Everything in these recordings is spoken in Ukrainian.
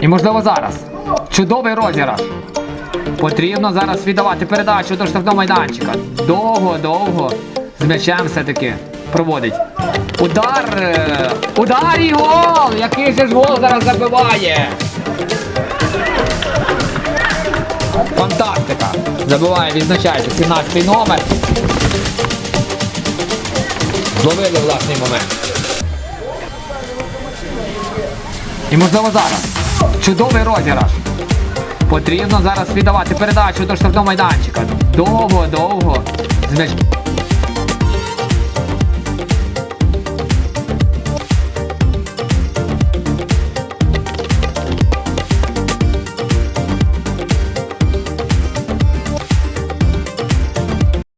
І можливо зараз. Чудовий розіграш. Потрібно зараз віддавати передачу до штрафного майданчика. Довго, довго. З м'ячем все-таки проводить. Удар! е, Удар і гол! Який же ж гол зараз забиває? Фантастика! Забиває, відзначається 17 номер. Зловили власний момент. І можливо зараз. Чудовий розіграш. Потрібно зараз віддавати передачу до штрафного майданчика. Довго, довго. З м'яч-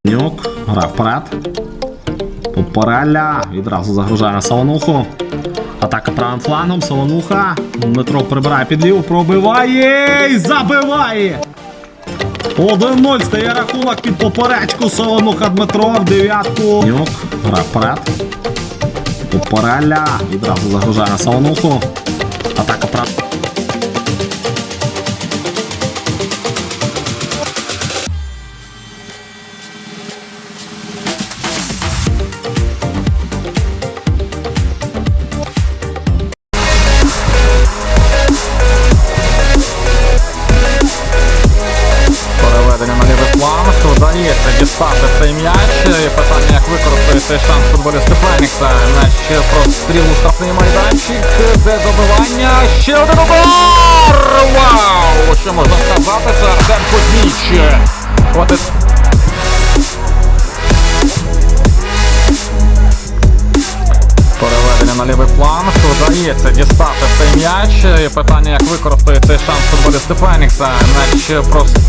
Нюк, гра вперед. Попореля. Відразу загружає на Солонуху. Атака правим флангом. Солонуха. Дмитро прибирає під ліву, пробиває і забиває. 1-0 стає рахунок під поперечку. Солонуха Дмитро в дев'ятку. Нюк, гра вперед. Попореля. Відразу загружає на Солонуху. Атака правим. Дістати цей м'яч. І питання, як використати цей шанс футболісти Фенікса. М'яч простріл у штрафний майданчик. Де добивання. Ще один удар! Вау! Що можна сказати? Це Артем Кузьміч. Переведення на лівий фланг. Вдається дістати цей м'яч. І питання, як використати цей шанс футболісти Фенікса. М'яч просто